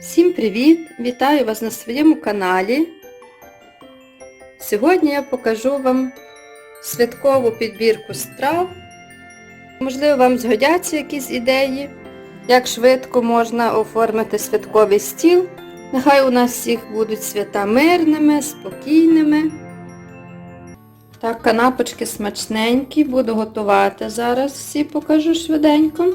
Всім привіт! Вітаю вас на своєму каналі. Сьогодні я покажу вам святкову підбірку страв. Можливо, вам згодяться якісь ідеї, як швидко можна оформити святковий стіл. Нехай у нас всіх будуть свята мирними, спокійними. Так, канапочки смачненькі, буду готувати зараз всі покажу швиденько.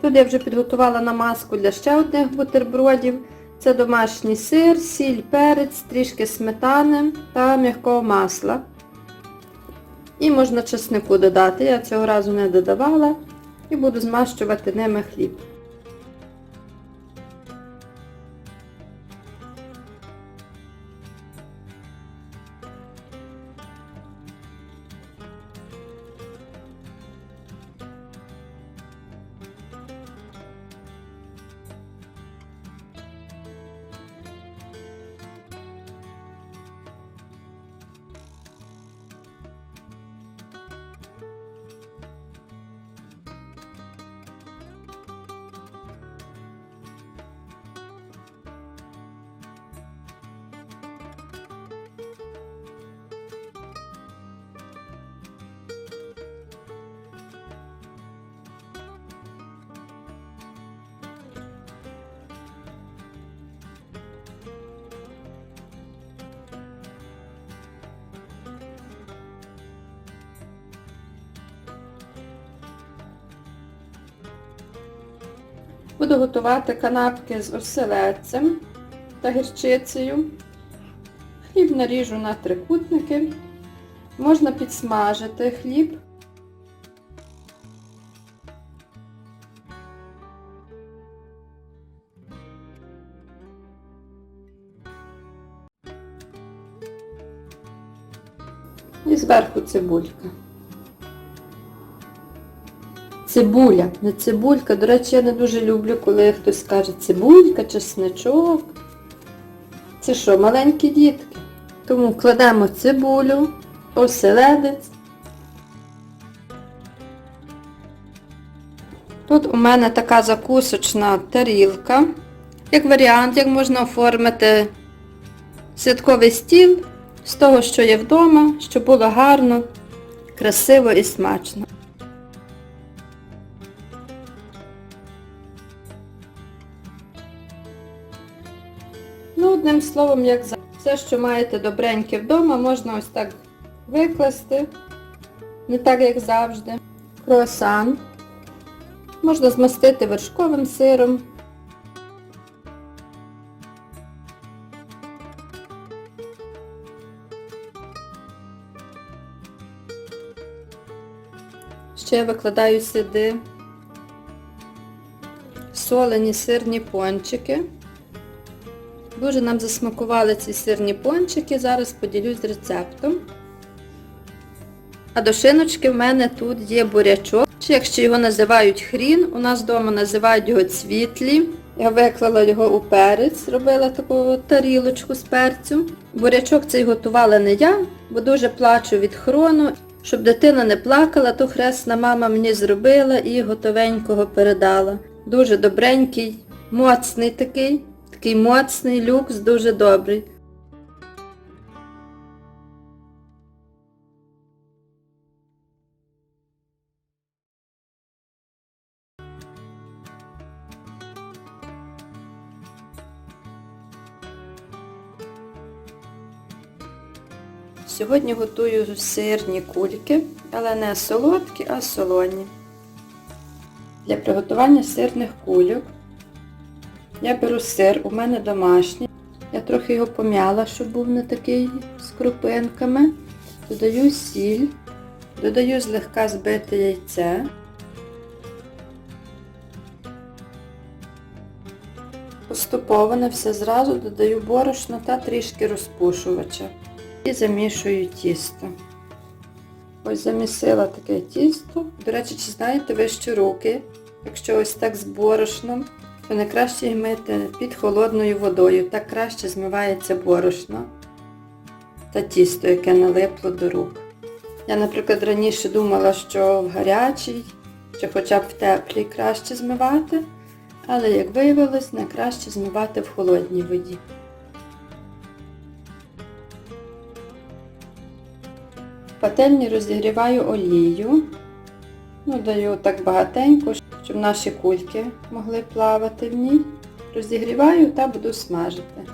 Тут я вже підготувала намазку для ще одних бутербродів. Це домашній сир, сіль, перець, трішки сметани та м'якого масла. І можна чеснику додати, я цього разу не додавала. І буду змащувати ними хліб. Буду готувати канапки з оселедцем та гірчицею. Хліб наріжу на трикутники. Можна підсмажити хліб. І зверху цибулька. Цибуля, не цибулька. До речі, я не дуже люблю, коли хтось каже цибулька, чесничок. Це що, маленькі дітки? Тому кладемо цибулю, оселедець. Тут у мене така закусочна тарілка. Як варіант, як можна оформити святковий стіл з того, що є вдома, щоб було гарно, красиво і смачно. Одним словом, як завжди, все, що маєте добреньке вдома, можна ось так викласти. Не так, як завжди. Круасан. Можна змастити вершковим сиром. Ще викладаю сюди солені сирні пончики. Дуже нам засмакували ці сирні пончики, зараз поділюсь рецептом. А до шиночки в мене тут є бурячок. Чи якщо його називають хрін, у нас вдома називають його цвітлі. Я виклала його у перець, робила таку тарілочку з перцю. Бурячок цей готувала не я, бо дуже плачу від хрону. Щоб дитина не плакала, то хресна мама мені зробила і готовенького передала. Дуже добренький, моцний такий. Такий моцний люкс, дуже добрий. Сьогодні готую сирні кульки, але не солодкі, а солоні. Для приготування сирних кульок я беру сир, у мене домашній. Я трохи його пом'яла, щоб був не такий з крупинками. Додаю сіль, додаю злегка збите яйце. Поступово не все зразу додаю борошно та трішки розпушувача. І замішую тісто. Ось замісила таке тісто. До речі, чи знаєте ви, що руки, якщо ось так з борошном, то найкраще їх мити під холодною водою. Так краще змивається борошно та тісто, яке налипло до рук. Я, наприклад, раніше думала, що в гарячій чи хоча б в теплій краще змивати, але, як виявилось, найкраще змивати в холодній воді. В пательні розігріваю олію. Ну, даю так багатенько, щоб наші кульки могли плавати в ній. Розігріваю та буду смажити.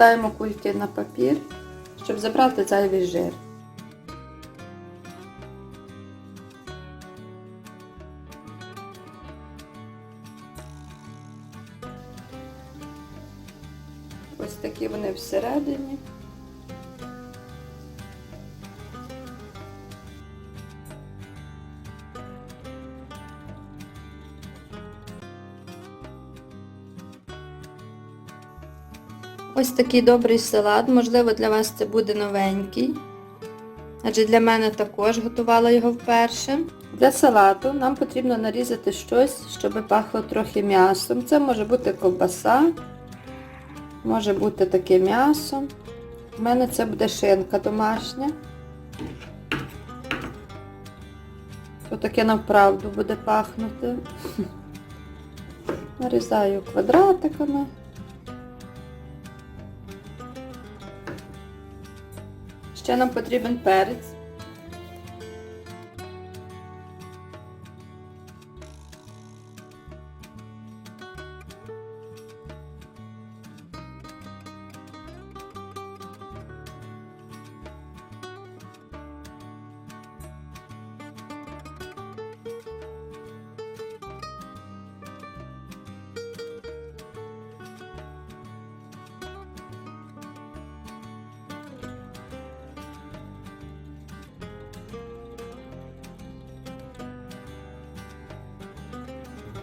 Викладаємо кульки на папір, щоб забрати зайвий жир. Ось такі вони всередині. Ось такий добрий салат, можливо, для вас це буде новенький. Адже для мене також готувала його вперше. Для салату нам потрібно нарізати щось, щоб пахло трохи м'ясом. Це може бути ковбаса, може бути таке м'ясо. У мене це буде шинка домашня. То таке навправду буде пахнути. Нарізаю квадратиками. Ще нам потрібен перець.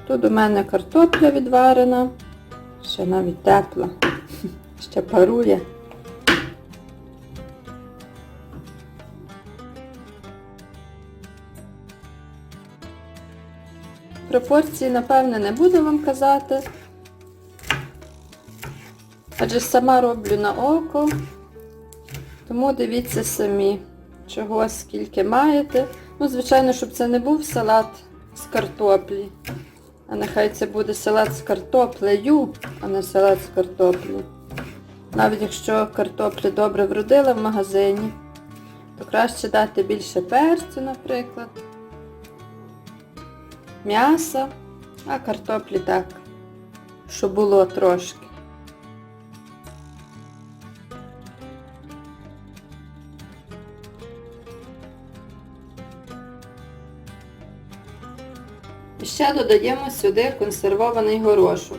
Тут у мене картопля відварена, ще навіть тепла, ще парує. Пропорції, напевне, не буду вам казати, адже сама роблю на око, тому дивіться самі, чого скільки маєте. Ну, звичайно, щоб це не був салат з картоплі. А нехай це буде салат з картоплею, а не салат з картоплі. Навіть якщо картоплі добре вродила в магазині, то краще дати більше перцю, наприклад, м'яса, а картоплі так, щоб було трошки. Ще додаємо сюди консервований горошок.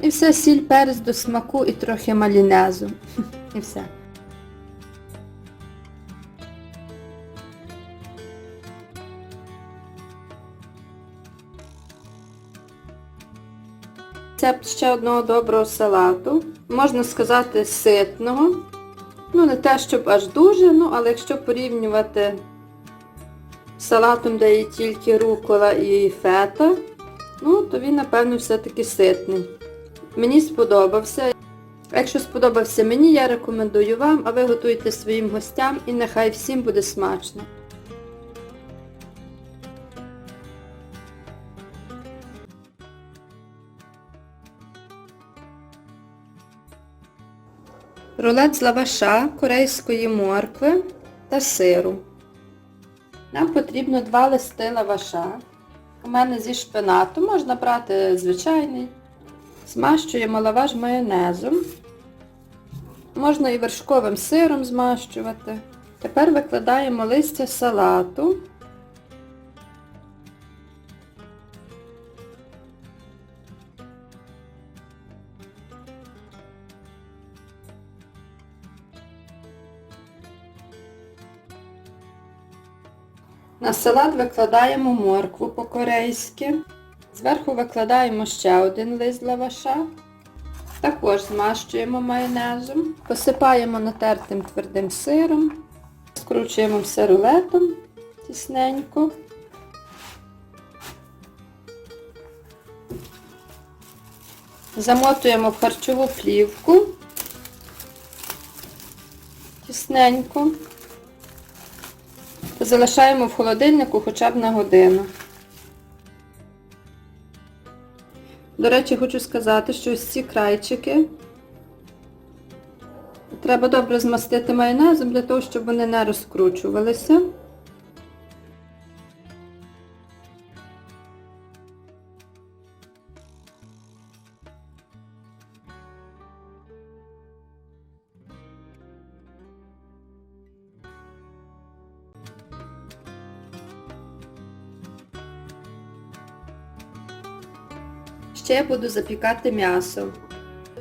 І все сіль перець до смаку і трохи малінезу. І все. Рецепт ще одного доброго салату. Можна сказати ситного. Ну, не те, щоб аж дуже, ну, але якщо порівнювати салатом, де є тільки рукола і фета, ну, то він, напевно, все-таки ситний. Мені сподобався. Якщо сподобався мені, я рекомендую вам, а ви готуйте своїм гостям і нехай всім буде смачно. Рулет з лаваша, корейської моркви та сиру. Нам потрібно два листи лаваша. У мене зі шпинату, можна брати звичайний. Змащуємо лаваш майонезом. Можна і вершковим сиром змащувати. Тепер викладаємо листя салату. На салат викладаємо моркву по-корейськи. Зверху викладаємо ще один лист лаваша. Також змащуємо майонезом. Посипаємо натертим твердим сиром. Скручуємо все рулетом тісненько. Замотуємо в харчову плівку тісненько. Залишаємо в холодильнику хоча б на годину. До речі, хочу сказати, що ось ці крайчики треба добре змастити майонезом для того, щоб вони не розкручувалися. Ще буду запікати м'ясо.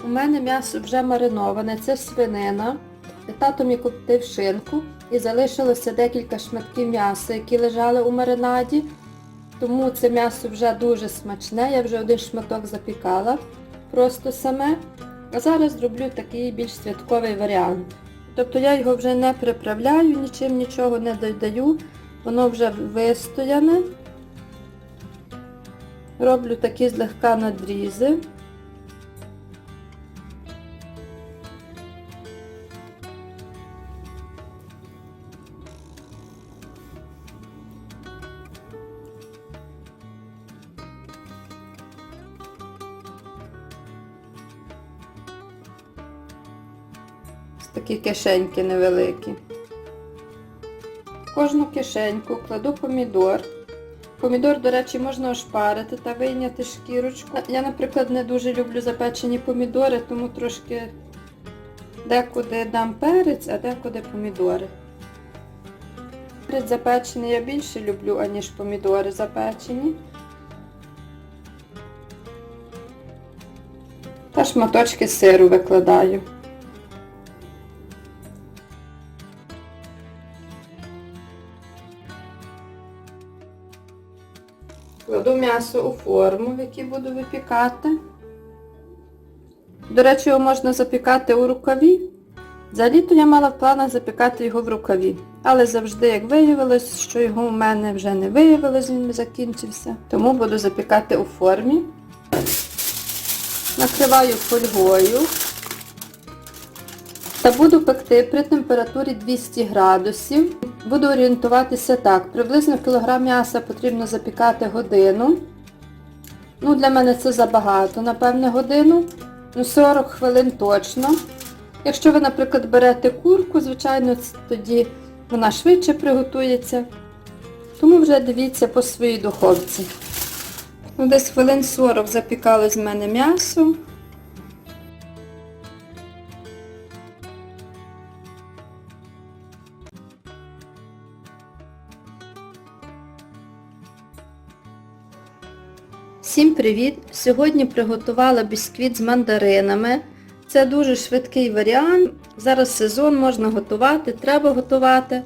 У мене м'ясо вже мариноване, це свинина. Тато мій коптив шинку і залишилося декілька шматків м'яса, які лежали у маринаді. Тому це м'ясо вже дуже смачне, я вже один шматок запікала просто саме. А зараз зроблю такий більш святковий варіант. Тобто я його вже не приправляю, нічим нічого не додаю, воно вже вистояне. Роблю такі злегка надрізи. Такі кишеньки невеликі. В кожну кишеньку кладу помідор. Помідор, до речі, можна ошпарити та вийняти шкірочку. Я, наприклад, не дуже люблю запечені помідори, тому трошки декуди дам перець, а декуди помідори. Перець запечений я більше люблю, аніж помідори запечені. Та шматочки сиру викладаю. Кладу м'ясо у форму, в якій буду випікати. До речі, його можна запікати у рукаві. Взагалі-то я мала в планах запікати його в рукаві. Але завжди, як виявилось, що його у мене вже не виявилось, він закінчився. Тому буду запікати у формі. Накриваю фольгою. Та буду пекти при температурі 200 градусів. Буду орієнтуватися так. Приблизно кілограм м'яса потрібно запікати годину. Ну, для мене це забагато, напевне, годину. Ну, 40 хвилин точно. Якщо ви, наприклад, берете курку, звичайно, тоді вона швидше приготується. Тому вже дивіться по своїй духовці. Ну, десь хвилин 40 запікали з мене м'ясо. Всім привіт! Сьогодні приготувала бісквіт з мандаринами. Це дуже швидкий варіант. Зараз сезон можна готувати, треба готувати.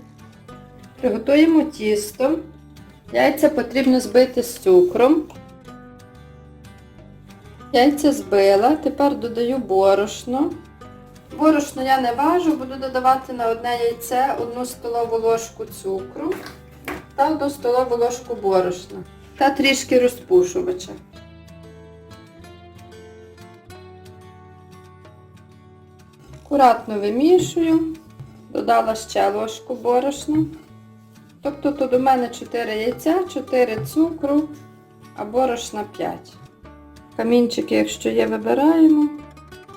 Приготуємо тісто. Яйця потрібно збити з цукром. Яйця збила, тепер додаю борошно. Борошно я не важу, буду додавати на одне яйце 1 столову ложку цукру та 1 столову ложку борошна та трішки розпушувача. Акуратно вимішую, додала ще ложку борошна. Тобто тут у мене 4 яйця, 4 цукру, а борошна 5. Камінчики, якщо є, вибираємо.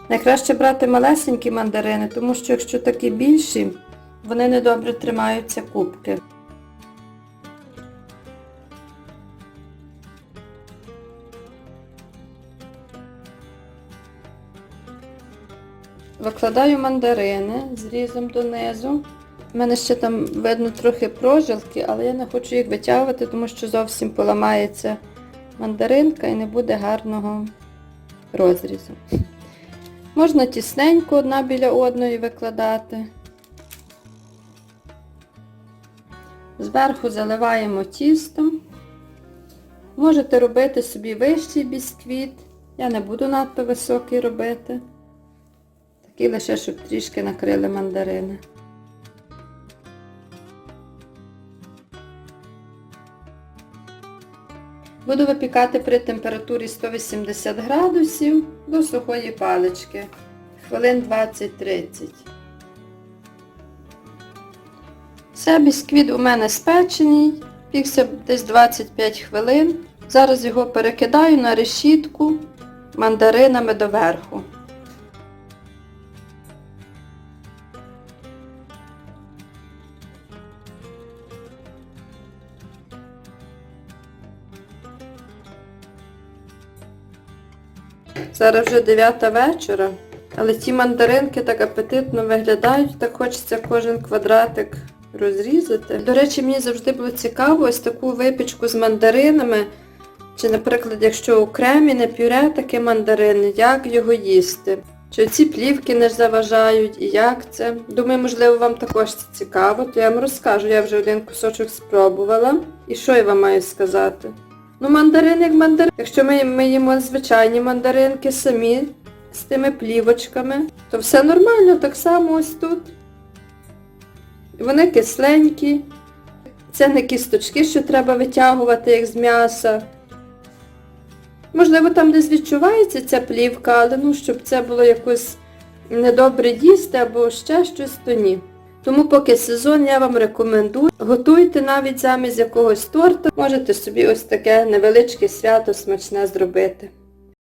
Найкраще брати малесенькі мандарини, тому що якщо такі більші, вони недобре тримаються кубки. Викладаю мандарини зрізом донизу. У мене ще там видно трохи прожилки, але я не хочу їх витягувати, тому що зовсім поламається мандаринка і не буде гарного розрізу. Можна тісненько одна біля одної викладати. Зверху заливаємо тістом. Можете робити собі вищий бісквіт. Я не буду надто високий робити. Такий лише, щоб трішки накрили мандарини. Буду випікати при температурі 180 градусів до сухої палички. Хвилин 20-30. Все, бісквіт у мене спечений. Пікся десь 25 хвилин. Зараз його перекидаю на решітку мандаринами доверху. Зараз вже 9 вечора, але ті мандаринки так апетитно виглядають, так хочеться кожен квадратик розрізати. До речі, мені завжди було цікаво ось таку випічку з мандаринами, чи, наприклад, якщо у кремі не пюре таке мандарини, як його їсти. Чи ці плівки не заважають і як це. Думаю, можливо, вам також це цікаво, то я вам розкажу. Я вже один кусочок спробувала. І що я вам маю сказати? Ну, мандарин як мандарин. Якщо ми, ми їмо звичайні мандаринки самі з тими плівочками, то все нормально, так само ось тут. Вони кисленькі. Це не кісточки, що треба витягувати, як з м'яса. Можливо, там десь відчувається ця плівка, але ну, щоб це було якось недобре їсти або ще щось, то ні. Тому поки сезон я вам рекомендую. Готуйте навіть замість якогось торту, Можете собі ось таке невеличке свято смачне зробити.